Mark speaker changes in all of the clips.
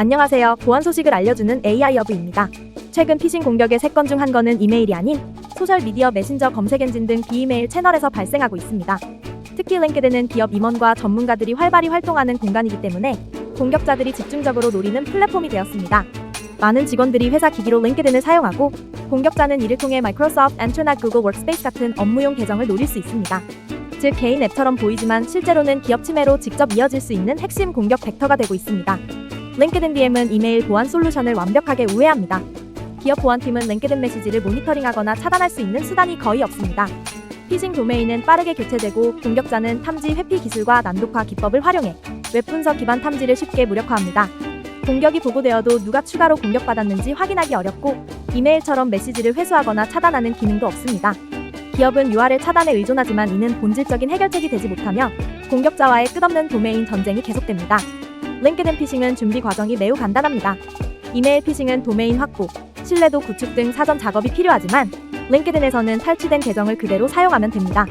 Speaker 1: 안녕하세요. 보안 소식을 알려주는 AI 여부입니다. 최근 피싱 공격의 3건 중 한 건은 이메일이 아닌 소셜 미디어 메신저 검색 엔진 등 비이메일 채널에서 발생하고 있습니다. 특히 랭크드는 기업 임원과 전문가들이 활발히 활동하는 공간이기 때문에 공격자들이 집중적으로 노리는 플랫폼이 되었습니다. 많은 직원들이 회사 기기로 랭크드를 사용하고 공격자는 이를 통해 마이크로소프트 엔트나 구글 워크스페이스 같은 업무용 계정을 노릴 수 있습니다. 즉 개인 앱처럼 보이지만 실제로는 기업 침해로 직접 이어질 수 있는 핵심 공격 벡터가 되고 있습니다. 랭크든 DM은 이메일 보안 솔루션을 완벽하게 우회합니다. 기업 보안팀은 랭크든 메시지를 모니터링하거나 차단할 수 있는 수단이 거의 없습니다. 피싱 도메인은 빠르게 교체되고 공격자는 탐지 회피 기술과 난독화 기법을 활용해 웹 분석 기반 탐지를 쉽게 무력화합니다. 공격이 보고되어도 누가 추가로 공격받았는지 확인하기 어렵고 이메일처럼 메시지를 회수하거나 차단하는 기능도 없습니다. 기업은 URL 차단에 의존하지만 이는 본질적인 해결책이 되지 못하며 공격자와의 끝없는 도메인 전쟁이 계속됩니다. 랭크든 피싱은 준비 과정이 매우 간단합니다. 이메일 피싱은 도메인 확보, 신뢰도 구축 등 사전 작업이 필요하지만 랭크든에서는 탈취된 계정을 그대로 사용하면 됩니다.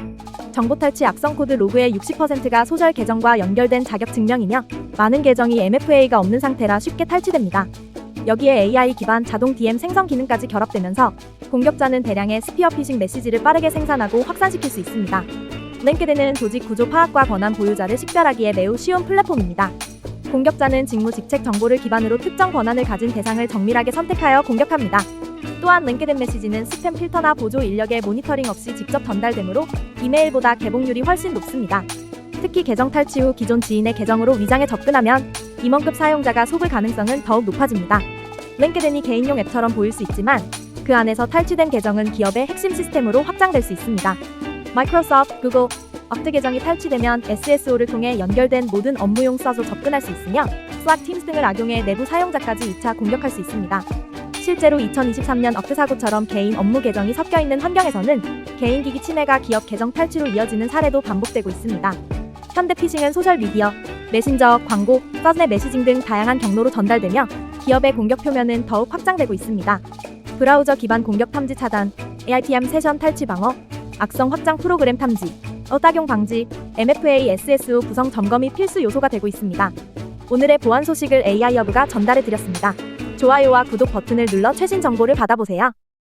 Speaker 1: 정보 탈취 악성 코드 로그의 60%가 소셜 계정과 연결된 자격 증명이며 많은 계정이 MFA가 없는 상태라 쉽게 탈취됩니다. 여기에 AI 기반 자동 DM 생성 기능까지 결합되면서 공격자는 대량의 스피어 피싱 메시지를 빠르게 생산하고 확산시킬 수 있습니다. 랭크드는 조직 구조 파악과 권한 보유자를 식별하기에 매우 쉬운 플랫폼입니다. 공격자는 직무 직책 정보를 기반으로 특정 권한을 가진 대상을 정밀하게 선택하여 공격합니다. 또한 랭크된 메시지는 스팸 필터나 보조 인력의 모니터링 없이 직접 전달되므로 이메일보다 개봉률이 훨씬 높습니다. 특히 계정 탈취 후 기존 지인의 계정으로 위장에 접근하면 임원급 사용자가 속을 가능성은 더욱 높아집니다. 랭크든이 개인용 앱처럼 보일 수 있지만 그 안에서 탈취된 계정은 기업의 핵심 시스템으로 확장될 수 있습니다. 마이크로소프트, 구글, 업트 계정이 탈취되면 SSO를 통해 연결된 모든 업무용 서로 접근할 수 있으며 Slack, Teams 등을 악용해 내부 사용자까지 2차 공격할 수 있습니다. 실제로 2023년 업트 사고처럼 개인 업무 계정이 섞여 있는 환경에서는 개인 기기 침해가 기업 계정 탈취로 이어지는 사례도 반복되고 있습니다. 현대 피싱은 소셜 미디어, 메신저, 광고, 서내 메시징 등 다양한 경로로 전달되며 기업의 공격 표면은 더욱 확장되고 있습니다. 브라우저 기반 공격 탐지 차단, AITM 세션 탈취 방어, 악성 확장 프로그램 탐지, 어따용 방지, MFA SSO 구성 점검이 필수 요소가 되고 있습니다. 오늘의 보안 소식을 AI 여부가 전달해 드렸습니다. 좋아요와 구독 버튼을 눌러 최신 정보를 받아보세요.